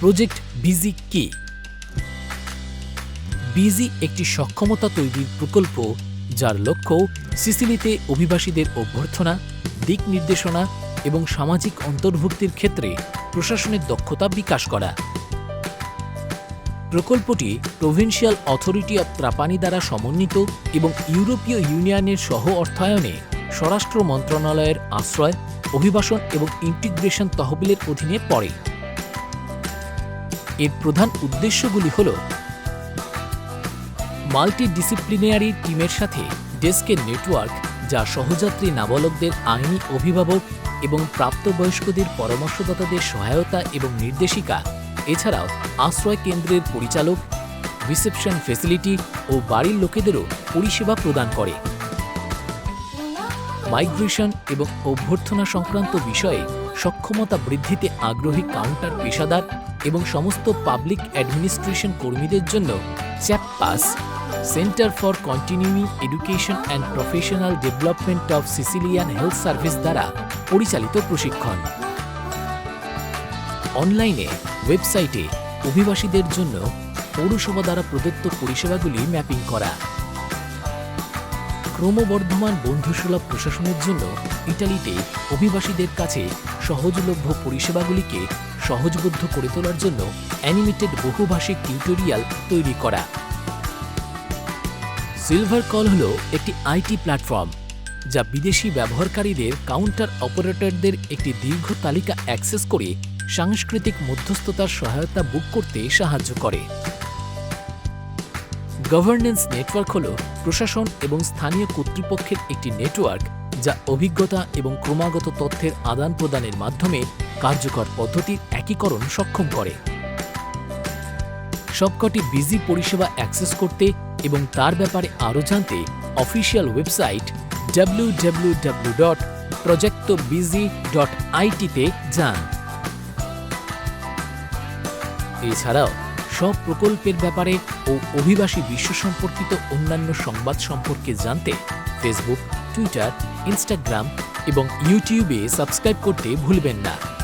Project busy কি? Busy একটি সক্ষমতা তৈরির প্রকল্প যার লক্ষ্য সিসিলিতে অভিবাসীদের অভ্যর্থনা, দিক নির্দেশনা এবং সামাজিক অন্তর্ভুক্তির ক্ষেত্রে প্রশাসনের দক্ষতা বিকাশ করা। প্রকল্পটি প্রভিন্সিয়াল অথরিটি অব ত্রাপানি দ্বারা সমন্বিত এবং ইউরোপীয় ইউনিয়নের সহ অর্থায়নে স্বরাষ্ট্র মন্ত্রণালয়ের আশ্রয়, অভিবাসন এবং ইন্টিগ্রেশন তহবিলের অধীনে পড়ে। এর প্রধান উদ্দেশ্যগুলি হল মাল্টিডিসিপ্লিনারি টিমের সাথে ডেস্কের নেটওয়ার্ক, যা সহযাত্রী নাবালকদের আইনি অভিভাবক এবং প্রাপ্তবয়স্কদের পরামর্শদাতাদের সহায়তা এবং নির্দেশিকা, এছাড়াও আশ্রয় কেন্দ্রের পরিচালক, রিসেপশন ফেসিলিটি ও বাড়ির লোকেদেরও পরিষেবা প্রদান করে। মাইগ্রেশন এবং অভ্যর্থনা সংক্রান্ত বিষয়ে সক্ষমতা বৃদ্ধিতে আগ্রহী কাউন্টার পেশাদার এবং সমস্ত পাবলিক অ্যাডমিনিস্ট্রেশন কর্মীদের জন্য চ্যাপ pass, centre for continuing education and professional development of Sicilian health service দ্বারা পরিচালিত প্রশিক্ষণ। অনলাইনে ওয়েবসাইটে অভিবাসীদের জন্য পৌরসভা দ্বারা প্রদত্ত পরিষেবাগুলি ম্যাপিং করা। ক্রমবর্ধমান বন্ধুসুলভ প্রশাসনের জন্য ইটালিতে অভিবাসীদের কাছে সহজলভ্য পরিষেবাগুলিকে সহজবদ্ধ করে তোলার জন্য অ্যানিমেটেড বহুভাষিক টিউটোরিয়াল তৈরি করা। সিলভার কল হল একটি আইটি প্ল্যাটফর্ম যা বিদেশি ব্যবহারকারীদের কাউন্টার অপারেটরদের একটি দীর্ঘ তালিকা অ্যাক্সেস করে সাংস্কৃতিক মধ্যস্থতার সহায়তা বুক করতে সাহায্য করে। গভর্নেন্স নেটওয়ার্ক হল প্রশাসন এবং স্থানীয় কর্তৃপক্ষের একটি নেটওয়ার্ক যা অভিজ্ঞতা এবং ক্রমাগত তথ্যের আদান প্রদানের মাধ্যমে কার্যকর পদ্ধতির একীকরণ সক্ষম করে। সবকটি বিজি পরিষেবা অ্যাক্সেস করতে এবং তার ব্যাপারে আরও জানতে official website www.projectobizi.it dot dot আইটিতে যান। এছাড়াও সব প্রকল্পের ব্যাপারে ও অভিবাসী বিশ্ব সম্পর্কিত অন্যান্য সংবাদ সম্পর্কে জানতে ফেসবুক টুইটার ইনস্টাগ্রাম এবং ইউটিউবে সাবস্ক্রাইব করতে ভুলবেন না।